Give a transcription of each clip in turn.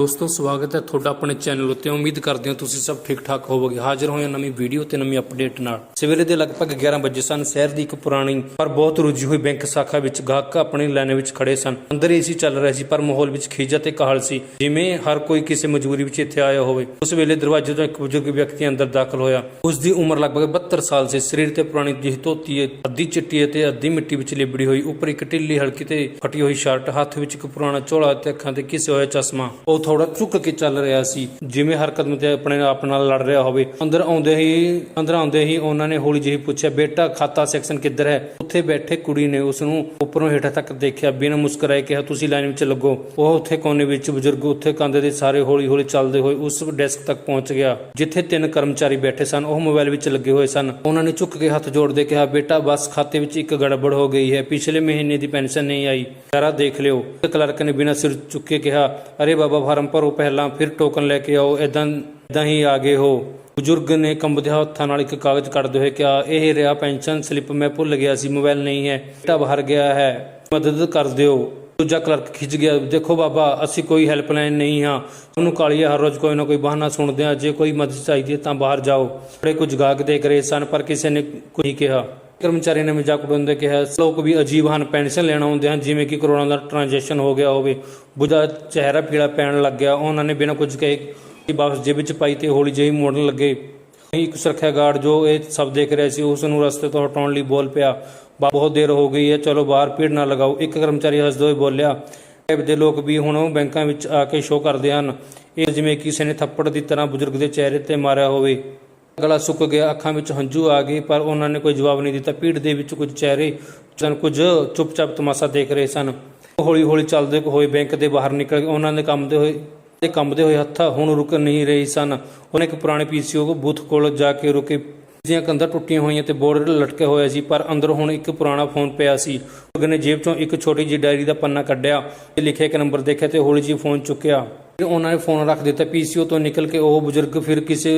ਦੋਸਤੋ, ਸਵਾਗਤ ਹੈ ਤੁਹਾਡਾ ਆਪਣੇ ਚੈਨਲ ਉੱਤੇ। ਉਮੀਦ ਕਰਦੇ ਹਾਂ ਤੁਸੀਂ ਸਭ ਠੀਕ ਠਾਕ ਹੋਵੋਗੇ। ਹਾਜ਼ਰ ਹੋਏ ਨਵੀਂ ਵੀਡੀਓ ਤੇ ਨਵੀਂ ਅਪਡੇਟ ਨਾਲ। ਸਵੇਰੇ ਦੇ ਲਗਭਗ 11 ਵਜੇ ਸਨ। ਸ਼ਹਿਰ ਦੀ ਇੱਕ ਪੁਰਾਣੀ ਪਰ ਬਹੁਤ ਰੁੱਝੀ ਹੋਈ ਬੈਂਕ ਸ਼ਾਖਾ ਵਿੱਚ ਗਾਹਕ ਆਪਣੀ ਲਾਈਨ ਵਿੱਚ ਖੜੇ ਸਨ। ਅੰਦਰ ਏਸੀ ਚੱਲ ਰਿਹਾ ਸੀ, ਪਰ ਮਾਹੌਲ ਵਿੱਚ ਖਿਜਾ ਤੇ ਕਾਹਲ ਸੀ। ਜਿਵੇਂ ਹਰ ਕੋਈ ਕਿਸੇ ਮਜਬੂਰੀ ਵਿੱਚ ਇੱਥੇ ਆਇਆ ਹੋਵੇ। ਉਸ ਵੇਲੇ ਦਰਵਾਜ਼ੇ ਤੋਂ ਇੱਕ ਬਜ਼ੁਰਗ ਵਿਅਕਤੀ ਅੰਦਰ ਦਾਖਲ ਹੋਇਆ। ਉਸ ਦੀ ਉਮਰ ਲਗਭਗ 72 ਸਾਲ ਸੀ। ਸਰੀਰ ਤੇ ਪੁਰਾਣੀ ਜਿਹੀ ਧੋਤੀ, ਅੱਧੀ ਚਿੱਟੀ ਅਤੇ ਅੱਧੀ ਮਿੱਟੀ ਵਿੱਚ ਲਿਬੜੀ ਹੋਈ। ਉੱਪਰ ਇੱਕ ਢਿੱਲੀ ਹਲਕੀ ਤੇ ਫਟੀ ਹੋਈ ਸ਼ਰਟ, ਹੱਥ ਵਿੱਚ ਇੱਕ ਪੁਰਾਣਾ ਝੋਲਾ ਤੇ ਅੱਖਾਂ ਤੇ ਕਿਸੇ ਹੋਇਆ ਚਸ਼ਮਾ। ਉਹ ਥੋੜਾ ਝੁੱਕ ਕੇ ਚੱਲ ਰਿਹਾ ਸੀ। ਜਿਵੇਂ ਹਰ ਕਦਮ ਤੇ ਆਪਣੇ ਆਪ ਨਾਲ ਲੜ ਰਿਹਾ ਹੋਵੇ। ਅੰਦਰ ਆਉਂਦੇ ਹੀ, ਅੰਦਰ ਆਉਂਦੇ ਹੀ ਉਹਨਾਂ ਨੇ ਹੌਲੀ ਜਿਹੀ ਪੁੱਛਿਆ, ਬੇਟਾ, ਖਾਤਾ ਸੈਕਸ਼ਨ ਕਿੱਧਰ ਹੈ? ਉੱਥੇ ਬੈਠੇ ਕੁੜੀ ਨੇ ਉਸ ਨੂੰ ਉੱਪਰੋਂ ਹੇਠਾਂ ਤੱਕ ਦੇਖਿਆ। ਬਿਨਾਂ ਮੁਸਕਰਾਏ ਕਿਹਾ, ਤੁਸੀਂ ਲਾਈਨ ਵਿੱਚ ਲੱਗੋ। ਉਹ ਉੱਥੇ ਕੋਨੇ ਵਿੱਚ ਬਜ਼ੁਰਗ ਉੱਥੇ ਕੰਧ ਦੇ ਸਾਰੇ ਹੌਲੀ ਹੌਲੀ ਚੱਲਦੇ ਹੋਏ ਉਸ ਡੈਸਕ ਤੱਕ ਪਹੁੰਚ ਗਿਆ, ਜਿੱਥੇ ਤਿੰਨ ਕਰਮਚਾਰੀ ਬੈਠੇ ਸਨ। ਉਹ ਮੋਬਾਈਲ ਵਿੱਚ ਲੱਗੇ ਹੋਏ ਸਨ। ਉਹਨਾਂ ਨੇ ਝੁੱਕ ਕੇ ਹੱਥ ਜੋੜਦੇ ਕਿਹਾ, ਬੇਟਾ, ਬਸ ਖਾਤੇ ਵਿੱਚ ਇੱਕ ਗੜਬੜ ਹੋ ਗਈ ਹੈ। ਪਿਛਲੇ ਮਹੀਨੇ ਦੀ ਪੈਨਸ਼ਨ ਨਹੀਂ ਆਈ। ਜਰਾ ਦੇਖ ਲਿਓ। ਕਲਰਕ ਨੇ ਬਿਨਾਂ ਸਿਰ ਚੁੱਕੇ ਕਿਹਾ, ਅਰੇ ਬਾਬਾ ਫਾਰਮ ਭਰੋ ਪਹਿਲਾਂ, ਫਿਰ ਟੋਕਨ ਲੈ ਕੇ ਆਓ ਇਦਾਂ ਇਦਾਂ ਹੀ ਆ ਗਏ ਹੋ। ਬਜ਼ੁਰਗ ਨੇ ਕੰਬਦੇ ਹੱਥਾਂ ਨਾਲ ਇੱਕ ਕਾਗਜ਼ ਕੱਢਦੇ ਹੋਏ ਕਿਹਾ, ਇਹ ਰਿਹਾ ਪੈਨਸ਼ਨ, ਸਲਿੱਪ ਮੈਂ ਭੁੱਲ ਗਿਆ ਸੀ, ਮੋਬਾਈਲ ਨਹੀਂ ਹੈ ਬੇਟਾ ਬਾਹਰ ਗਿਆ ਹੈ, ਮਦਦ ਕਰ ਦਿਓ। ਦੂਜਾ ਕਲਰਕ ਖਿੱਚ ਗਿਆ, ਦੇਖੋ ਬਾਬਾ, ਅਸੀਂ ਕੋਈ ਹੈਲਪਲਾਈਨ ਨਹੀਂ ਹਾਂ। ਤੁਹਾਨੂੰ ਕਾਲੀਆ ਹਰ ਰੋਜ਼ ਕੋਈ ਨਾ ਕੋਈ ਬਹਾਨਾ ਸੁਣਦੇ ਆ ਜੇ ਕੋਈ ਮਦਦ ਚਾਹੀਦੀ ਹੈ ਤਾਂ ਬਾਹਰ ਜਾਓ। ਬੜੇ ਕੁਝ ਗਾਹਕ ਦੇਖ ਰਹੇ ਸਨ, ਪਰ ਕਿਸੇ ਨੇ ਕੋਈ ਕਿਹਾ। ਕਰਮਚਾਰੀ ਨੇ ਮਜ਼ਾਕ ਉਡਾਉਂਦੇ ਕਿਹਾ, ਲੋਕ ਵੀ ਅਜੀਬ ਹਨ, ਪੈਨਸ਼ਨ ਲੈਣ ਆਉਂਦੇ ਹਨ, ਜਿਵੇਂ ਕਿ ਕਰੋਨਾ ਦਾ ਟ੍ਰਾਂਜੈਕਸ਼ਨ ਹੋ ਗਿਆ ਹੋਵੇ। ਬੁਝਾ ਚਿਹਰਾ ਪੀਲਾ ਪੈਣ ਲੱਗ ਗਿਆ। ਉਹਨਾਂ ਨੇ ਬਿਨਾਂ ਕੁਝ ਕਹੇ ਕਿ ਵਾਪਸ ਜੇਬ ਵਿੱਚ ਪਾਈ ਤੇ ਹੌਲੀ ਜਿਹੀ ਮੋੜਨ ਲੱਗੇ। ਇੱਕ ਸੁਰੱਖਿਆ ਗਾਰਡ ਜੋ ਇਹ ਸਭ ਦੇਖ ਰਿਹਾ ਸੀ, ਉਸ ਨੂੰ ਰਸਤੇ ਤੋਂ ਹਟਾਉਣ ਲਈ ਬੋਲ ਪਿਆ, "ਬਾ- ਬਹੁਤ ਦੇਰ ਹੋ ਗਈ ਹੈ, ਚਲੋ ਬਾਹਰ ਭੀੜ ਨਾ ਲਗਾਓ। ਇੱਕ ਕਰਮਚਾਰੀ ਹੱਸਦੇ ਹੋਏ ਬੋਲਿਆ ਟਾਈਪ ਦੇ ਲੋਕ ਵੀ ਹੁਣ ਬੈਂਕਾਂ ਵਿੱਚ ਆ ਕੇ ਸ਼ੋਅ ਕਰਦੇ ਹਨ। ਇਹ ਜਿਵੇਂ ਕਿਸੇ ਨੇ ਥੱਪੜ ਦੀ ਤਰ੍ਹਾਂ ਬਜ਼ੁਰਗ ਦੇ ਚਿਹਰੇ ਤੇ ਮਾਰਿਆ ਹੋਵੇ। ਗਲਾ ਸੁੱਕ ਗਿਆ, ਅੱਖਾਂ ਵਿੱਚ ਹੰਝੂ ਆ ਗਏ, ਪਰ ਉਹਨਾਂ ਨੇ ਕੋਈ ਜਵਾਬ ਨਹੀਂ ਦਿੱਤਾ। ਭੀੜ ਦੇ ਵਿੱਚ ਕੁਝ ਚਿਹਰੇ ਜਨ ਕੁਝ ਚੁੱਪਚਾਪ ਤਮਾਸ਼ਾ ਦੇਖ ਰਹੇ ਸਨ। ਹੌਲੀ ਹੌਲੀ ਚੱਲਦੇ ਹੋਏ ਬੈਂਕ ਦੇ ਬਾਹਰ ਨਿਕਲ ਗਏ। ਉਹਨਾਂ ਦੇ ਕੰਮ ਹੋਏ ਤੇ ਕੰਬਦੇ ਹੋਏ ਹੱਥ ਹੁਣ ਰੁਕ ਨਹੀਂ ਰਹੇ ਸਨ। ਉਹਨੇ ਇੱਕ ਪੁਰਾਣੇ ਪੀਸੀਓ ਬੂਥ ਕੋਲ ਜਾ ਕੇ ਰੁਕੇ। ਦੀਆਂ ਕੰਧਾਂ ਟੁੱਟੀਆਂ ਹੋਈਆਂ ਤੇ ਬੋਰਡ ਲਟਕੇ ਹੋਇਆ ਸੀ, ਪਰ ਅੰਦਰ ਹੁਣ ਇੱਕ ਪੁਰਾਣਾ ਫੋਨ ਪਿਆ ਸੀ। ਉਹਨੇ ਜੇਬ ਚੋਂ ਇੱਕ ਛੋਟੀ ਜਿਹੀ ਡਾਇਰੀ ਦਾ ਪੰਨਾ ਕੱਢਿਆ ਤੇ ਲਿਖਿਆ ਇੱਕ ਨੰਬਰ ਦੇਖਿਆ ਤੇ ਹੌਲੀ ਜਿਹੀ ਫੋਨ ਚੁੱਕਿਆ। ਫਿਰ ਉਹਨਾਂ ਨੇ ਫੋਨ ਰੱਖ ਦਿੱਤਾ। ਪੀਸੀਓ ਤੋਂ ਨਿਕਲ ਕੇ ਉਹ ਬਜ਼ੁਰਗ ਫਿਰ ਕਿਸੇ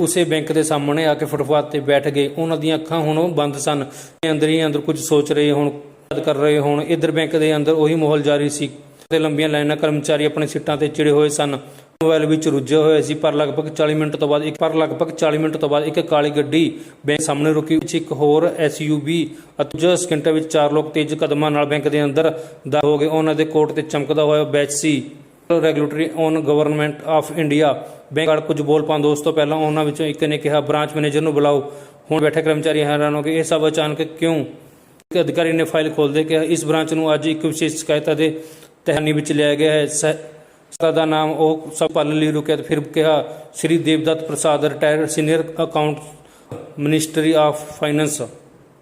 ਉਸੇ ਬੈਂਕ ਦੇ ਸਾਹਮਣੇ ਆ ਕੇ ਫੁੱਟਪਾਥ ਤੇ ਬੈਠ ਗਏ। ਉਹਨਾਂ ਦੀਆਂ ਅੱਖਾਂ ਹੁਣ ਬੰਦ ਸਨ। ਅੰਦਰ ਹੀ ਅੰਦਰ ਕੁਝ ਸੋਚ ਰਹੇ ਹੁਣ, ਯਾਦ ਕਰ ਰਹੇ ਹੁਣ। ਇਧਰ ਬੈਂਕ ਦੇ ਅੰਦਰ ਉਹੀ ਮਾਹੌਲ ਜਾਰੀ ਸੀ। ਤੇ ਲੰਬੀਆਂ ਲਾਈਨਾਂ ਕਰਮਚਾਰੀ ਆਪਣੇ ਸੀਟਾਂ ਤੇ ਚਿੜੇ ਹੋਏ ਸਨ। ਮੋਬਾਈਲ ਵਿੱਚ ਰੁੱਝੇ ਹੋਏ ਸੀ, ਪਰ ਲਗਭਗ 40 ਮਿੰਟ ਤੋਂ ਬਾਅਦ ਇੱਕ, ਪਰ ਲਗਭਗ 40 ਮਿੰਟ ਤੋਂ ਬਾਅਦ ਇੱਕ ਕਾਲੀ ਗੱਡੀ ਬੈਂਕ ਸਾਹਮਣੇ ਰੁਕੀ। ਵਿੱਚ ਇੱਕ ਹੋਰ ਐਸਯੂਵੀ ਅਤੇ ਕੁਝ ਸਕਿੰਟਾਂ ਵਿੱਚ ਚਾਰ ਲੋਕ ਤੇਜ਼ ਕਦਮਾਂ ਨਾਲ ਬੈਂਕ ਦੇ ਅੰਦਰ ਦਾ ਹੋ ਗਏ। ਉਹਨਾਂ ਦੇ ਕੋਟ ਤੇ ਚਮਕਦਾ ਹੋਇਆ badge C. Regulatory on government of India bank ਵਾਲੇ ਕੁਝ ਬੋਲ ਪਾਉਣ ਉਸ ਪਹਿਲਾਂ ਉਹਨਾਂ ਵਿੱਚੋਂ ਇੱਕ ਨੇ ਕਿਹਾ ਬ੍ਰਾਂਚ ਮੈਨੇਜਰ ਨੂੰ ਬੁਲਾਓ। ਹੁਣ ਬੈਠੇ ਕਰਮਚਾਰੀ ਹੈਰਾਨ ਹੋ ਗਏ। ਇਹ ਸਭ ਅਚਾਨਕ ਕਿਉਂ? ਇੱਕ ਅਧਿਕਾਰੀ ਨੇ ਫਾਈਲ ਖੋਲ੍ਹਦੇ ਕਿਹਾ, ਇਸ ਬ੍ਰਾਂਚ ਨੂੰ ਅੱਜ ਇੱਕ ਵਿਸ਼ੇਸ਼ ਸ਼ਿਕਾਇਤ ਦੇ ਤਹਿਨੀ ਵਿੱਚ ਲਿਆ ਗਿਆ ਹੈ। ਸ- ਦਾ ਨਾਮ ਉਹ ਸਭ ਪਾਲਣ ਲਈ ਰੁਕਿਆ ਤੇ ਫਿਰ ਕਿਹਾ, Shri Devdutt Prasad retired senior account ministry of finance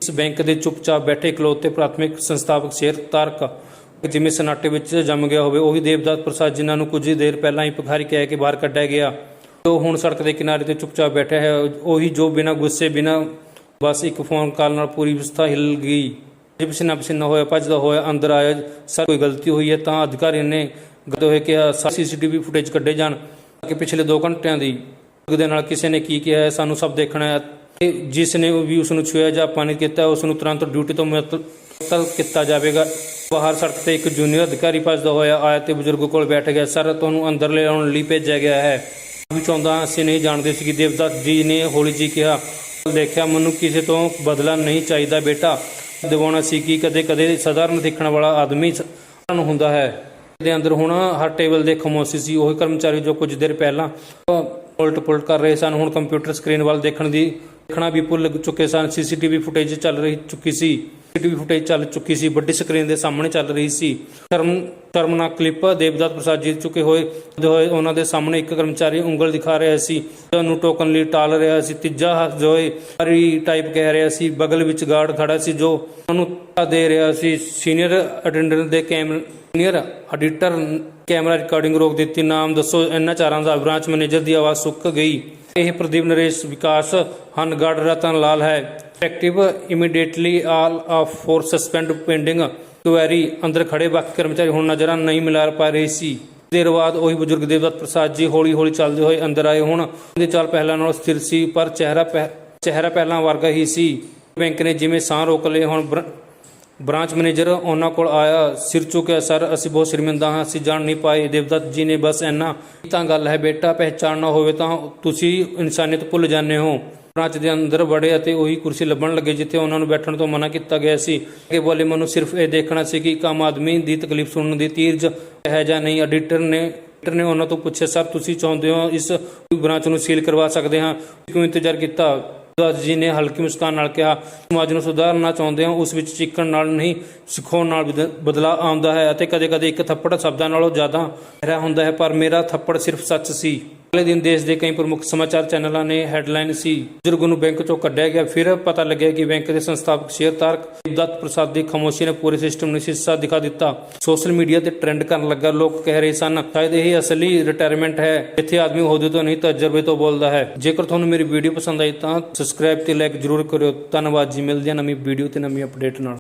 ਇਸ ਬੈਂਕ ਦੇ ਚੁੱਪਚਾਪ ਬੈਠੇ ਇਕਲੌਤੇ ਪ੍ਰਾਥਮਿਕ ਸੰਸਥਾਪਕ ਸ਼ੇਰ ਤਾਰਕ ਜਿਵੇਂ ਸਨਾਟੇ ਵਿੱਚ ਜੰਮ ਗਿਆ ਹੋਵੇ, ਉਹੀ ਦੇਵਦਾਸ ਪ੍ਰਸਾਦ ਜਿਨ੍ਹਾਂ ਨੂੰ ਕੁਝ ਹੀ ਦੇਰ ਪਹਿਲਾਂ ਹੀ ਭਿਖਾਰੀ ਕਹਿ ਕੇ ਬਾਹਰ ਕੱਢਿਆ ਗਿਆ। ਉਹ ਹੁਣ ਸੜਕ ਦੇ ਕਿਨਾਰੇ ਤੇ ਚੁੱਪਚਾਪ ਬੈਠਾ ਹੈ। ਉਹੀ ਜੋ ਬਿਨਾਂ ਗੁੱਸੇ, ਬਿਨਾਂ ਬਸ ਇੱਕ ਫੋਨ ਕਾਲ ਨਾਲ ਪੂਰੀ ਵਿਵਸਥਾ ਹਿੱਲ ਗਈ। ਜੇ ਪਸੀਨਾ ਪਸੀਨਾ ਹੋਇਆ, ਭੱਜਦਾ ਹੋਇਆ, ਅੰਦਰ ਆਇਆ, ਸਰ, ਕੋਈ ਗਲਤੀ ਹੋਈ ਹੈ ਤਾਂ ਅਧਿਕਾਰੀ ਨੇ ਗੱਦੇ ਹੋਏ ਕਿਹਾ ਸੀਸੀਟੀਵੀ ਫੁਟੇਜ ਕੱਢੇ ਜਾਣ। ਕਿ ਪਿਛਲੇ 2 ਘੰਟਿਆਂ ਦੀ ਦੇ ਨਾਲ ਕਿਸੇ ਨੇ ਕੀ ਕਿਹਾ ਹੈ, ਸਾਨੂੰ ਸਭ ਦੇਖਣਾ ਹੈ। ਤੇ ਜਿਸ ਨੇ ਵੀ ਉਸ ਨੂੰ ਛੁਇਆ ਜਾਂ ਪਾਣੀ ਕੀਤਾ ਉਸ ਨੂੰ ਤੁਰੰਤ ਡਿਊਟੀ ਤੋਂ ਮੁਅੱਤਲ ਕੀਤਾ ਜਾਵੇਗਾ। ਬਾਹਰ ਸੜਕ ਤੇ ਇੱਕ ਜੂਨੀਅਰ ਅਧਿਕਾਰੀ ਭੱਜਦਾ ਹੋਇਆ ਆਇਆ ਤੇ ਬਜ਼ੁਰਗ ਕੋਲ ਬੈਠ ਗਿਆ। ਸਰ, ਤੁਹਾਨੂੰ ਅੰਦਰ ਲਿਆਉਣ ਲਈ ਭੇਜਿਆ ਗਿਆ ਹੈ। ਵੀ ਚਾਹੁੰਦਾ ਅਸੀਂ ਨਹੀਂ ਜਾਣਦੇ ਸੀ ਕਿ ਦੇਵਦੱਤ ਜੀ ਨੇ ਹੌਲੀ ਜੀ ਕਿਹਾ। ਦੇਖਿਆ ਮੈਨੂੰ ਕਿਸੇ ਤੋਂ ਬਦਲਾ ਨਹੀਂ ਚਾਹੀਦਾ ਬੇਟਾ। ਦਿਵਾਉਣਾ ਸੀ ਕਿ ਕਦੇ ਕਦੇ ਸਧਾਰਨ ਦੇਖਣ ਵਾਲਾ ਆਦਮੀ ਨੂੰ ਹੁੰਦਾ ਹੈ। ਦੇ ਅੰਦਰ ਹੁਣ ਹਰ ਟੇਬਲ ਦੇ ਖਮੋਸੀ ਸੀ, ਉਹ ਕਰਮਚਾਰੀ ਜੋ ਕੁਝ ਦੇਰ ਪਹਿਲਾਂ ਉਲਟ ਪੁਲਟ ਕਰ ਰਹੇ ਸਨ। ਹੁਣ ਕੰਪਿਊਟਰ ਸਕਰੀਨ ਵੱਲ ਦੇਖਣ ਦੀ ਦੇਖਣਾ ਵੀ ਭੁੱਲ ਚੁੱਕੇ ਸਨ। ਸੀਸੀਟੀਵੀ ਫੁਟੇਜ ਚੱਲ ਰਹੀ ਚੁੱਕੀ ਸੀ। ਸੀਸੀਟੀਵੀ ਫੁਟੇਜ ਚੱਲ ਚੁੱਕੀ ਸੀ, ਵੱਡੀ ਸਕਰੀਨ ਦੇ ਸਾਹਮਣੇ ਚੱਲ ਰਹੀ ਸੀ। ਸ਼ਰਮ ਸ਼ਰਮਨਾਕ ਕਲਿੱਪ, ਦੇਵਦੱਤ ਪ੍ਰਸਾਦ ਜੀ ਚੁੱਕੇ ਹੋਏ ਹੋਏ, ਉਹਨਾਂ ਦੇ ਸਾਹਮਣੇ ਇੱਕ ਕਰਮਚਾਰੀ ਉਂਗਲ ਦਿਖਾ ਰਿਹਾ ਸੀ। ਉਹਨੂੰ ਟੋਕਨ ਲਈ ਟਾਲ ਰਿਹਾ ਸੀ। ਤੀਜਾ ਹੱਥ ਜੋ ਹਰੀ ਟਾਈਪ ਕਹਿ ਰਿਹਾ ਸੀ, ਬਗਲ ਵਿੱਚ ਗਾਰਡ ਖੜਾ ਸੀ, ਜੋ ਉਹਨੂੰ ਦੇ ਰਿਹਾ ਸੀ। ਸੀਨੀਅਰ ਅਟੈਂਡੈਂਟ ਦੇ ਕੈਮਰੇ ਸੀਨੀਅਰ ਐਡੀਟਰ ਕੈਮਰਾ ਰਿਕਾਰਡਿੰਗ ਰੋਕ ਦਿੱਤੀ। ਨਾਮ ਦੱਸੋ, ਇਹਨਾਂ ਚਾਰਾਂ ਦਾ ਬ੍ਰਾਂਚ ਮੈਨੇਜਰ ਦੀ ਆਵਾਜ਼ ਸੁੱਕ ਗਈ। ਇਹ ਪ੍ਰਦੀਪ ਨਰੇਸ਼, ਵਿਕਾਸ, ਹਨ ਗਾਰਡ ਰਤਨ ਲਾਲ ਹੈ। Active immediately all of four suspend pending query ਅੰਦਰ ਖੜੇ ਬਾਕੀ ਕਰਮਚਾਰੀ ਹੁਣ ਨਜ਼ਰਾਂ ਨਹੀਂ ਮਿਲਾ ਪਾ ਰਹੇ ਸੀ ਦੇਰ ਬਾਅਦ ਉਹੀ ਬਜ਼ੁਰਗ ਦੇਵਦੱਤ ਪ੍ਰਸਾਦ ਜੀ ਹੌਲੀ ਹੌਲੀ ਚੱਲਦੇ ਹੋਏ ਅੰਦਰ ਆਏ ਹੁਣ ਉਹਦੇ ਚਾਲ ਪਹਿਲਾਂ ਨਾਲੋਂ ਸਥਿਰ ਸੀ ਪਰ ਚਿਹਰਾ ਚਿਹਰਾ ਪਹਿਲਾਂ ਵਰਗਾ ਹੀ ਸੀ ਬੈਂਕ ਨੇ ਜਿਵੇਂ ਸਾਹ ਰੋਕ ਲਏ ਹੁਣ ਬ੍ਰ- ਬ੍ਰਾਂਚ ਮੈਨੇਜਰ ਉਹਨਾਂ ਕੋਲ ਆਇਆ ਸਿਰ ਚੁੱਕਿਆ ਸਰ ਅਸੀਂ ਬਹੁਤ ਸ਼ਰਮਿੰਦਾ ਹਾਂ ਅਸੀਂ ਜਾਣ ਨਹੀਂ ਪਾਏ ਦੇਵਦੱਤ ਜੀ ਨੇ ਬਸ ਇੰਨਾ ਤਾਂ ਗੱਲ ਹੈ ਬੇਟਾ ਪਹਿਚਾਨਣਾ ਹੋਵੇ ਤਾਂ ਤੁਸੀਂ ਇਨਸਾਨੀਅਤ ਭੁੱਲ ਜਾਂਦੇ ਹੋ ਬ੍ਰਾਂਚ ਦੇ ਅੰਦਰ ਵੜੇ ਅਤੇ ਉਹੀ ਕੁਰਸੀ ਲੱਭਣ ਲੱਗੇ, ਜਿੱਥੇ ਉਹਨਾਂ ਨੂੰ ਬੈਠਣ ਤੋਂ ਮਨਾ ਕੀਤਾ ਗਿਆ ਸੀ। ਕਿ ਬੋਲੇ, ਮੈਨੂੰ ਸਿਰਫ ਇਹ ਦੇਖਣਾ ਸੀ ਕਿ ਇੱਕ ਆਮ ਆਦਮੀ ਦੀ ਤਕਲੀਫ ਸੁਣਨ ਦੀ ਤੀਰਜ ਹੈ ਜਾਂ ਨਹੀਂ। ਐਡੀਟਰ ਨੇ ਐਡੀਟਰ ਨੇ ਉਹਨਾਂ ਤੋਂ ਪੁੱਛਿਆ, ਸਰ, ਤੁਸੀਂ ਚਾਹੁੰਦੇ ਹੋ ਇਸ ਬ੍ਰਾਂਚ ਨੂੰ ਸੀਲ ਕਰਵਾ ਸਕਦੇ ਹਾਂ? ਕਿਉਂ ਇੰਤਜ਼ਾਰ ਕੀਤਾ? ਦਾਸ ਜੀ ਨੇ ਹਲਕੀ ਮੁਸਕਾਨ ਨਾਲ ਕਿਹਾ, ਸਮਾਜ ਨੂੰ ਸੁਧਾਰਨਾ ਚਾਹੁੰਦੇ ਹਾਂ, ਉਸ ਵਿੱਚ ਚੀਕਣ ਨਾਲ ਨਹੀਂ, ਸਿਖਾਉਣ ਨਾਲ ਬਦ- ਬਦਲਾਅ ਆਉਂਦਾ ਹੈ ਅਤੇ ਕਦੇ-ਕਦੇ ਇੱਕ ਥੱਪੜ ਸ਼ਬਦਾਂ ਨਾਲੋਂ ਜ਼ਿਆਦਾ ਗਹਿਰਾ ਹੁੰਦਾ ਹੈ, ਪਰ ਮੇਰਾ ਥੱਪੜ ਸਿਰਫ ਸੱਚ ਸੀ। ਅਗਲੇ ਦਿਨ ਦੇਸ਼ ਦੇ ਕਈ ਪ੍ਰਮੁੱਖ ਸਮਾਚਾਰ ਚੈਨਲਾਂ ਨੇ ਹੈਡਲਾਈਨ ਸੀ, ਬਜ਼ੁਰਗ ਨੂੰ ਬੈਂਕ ਚੋਂ ਕੱਢਿਆ ਗਿਆ, ਫਿਰ ਪਤਾ ਲੱਗਿਆ ਕਿ ਬੈਂਕ ਦੇ ਸੰਸਥਾਪਕ ਸ਼ੇਅਰ ਤਾਰਕ ਪ੍ਰਸਾਦ ਦੀ ਖਾਮੋਸ਼ੀ ਨੇ ਪੂਰੇ ਸਿਸਟਮ ਨੂੰ ਸ਼ੀਸ਼ਾ ਦਿਖਾ ਦਿੱਤਾ। ਸੋਸ਼ਲ ਮੀਡੀਆ ਤੇ ਟ੍ਰੈਂਡ ਕਰਨ ਲੱਗਾ ਲੋਕ ਕਹਿ ਰਹੇ ਸਨ, ਸ਼ਾਇਦ ਇਹ ਅਸਲੀ ਰਿਟਾਇਰਮੈਂਟ ਹੈ ਇੱਥੇ ਆਦਮੀ ਅਹੁਦੇ ਤੋਂ ਨਹੀਂ, ਤਜਰਬੇ ਤੋਂ ਬੋਲਦਾ ਹੈ। ਜੇਕਰ ਤੁਹਾਨੂੰ ਮੇਰੀ ਵੀਡੀਓ ਪਸੰਦ ਆਈ ਤਾਂ ਸਬਸਕ੍ਰਾਈਬ ਤੇ ਲਾਈਕ ਜ਼ਰੂਰ ਕਰਿਓ। ਧੰਨਵਾਦ ਜੀ, ਮਿਲਦੇ ਹਾਂ ਨਵੀਂ ਵੀਡੀਓ ਤੇ ਨਵੀਂ ਅਪਡੇਟ ਨਾਲ।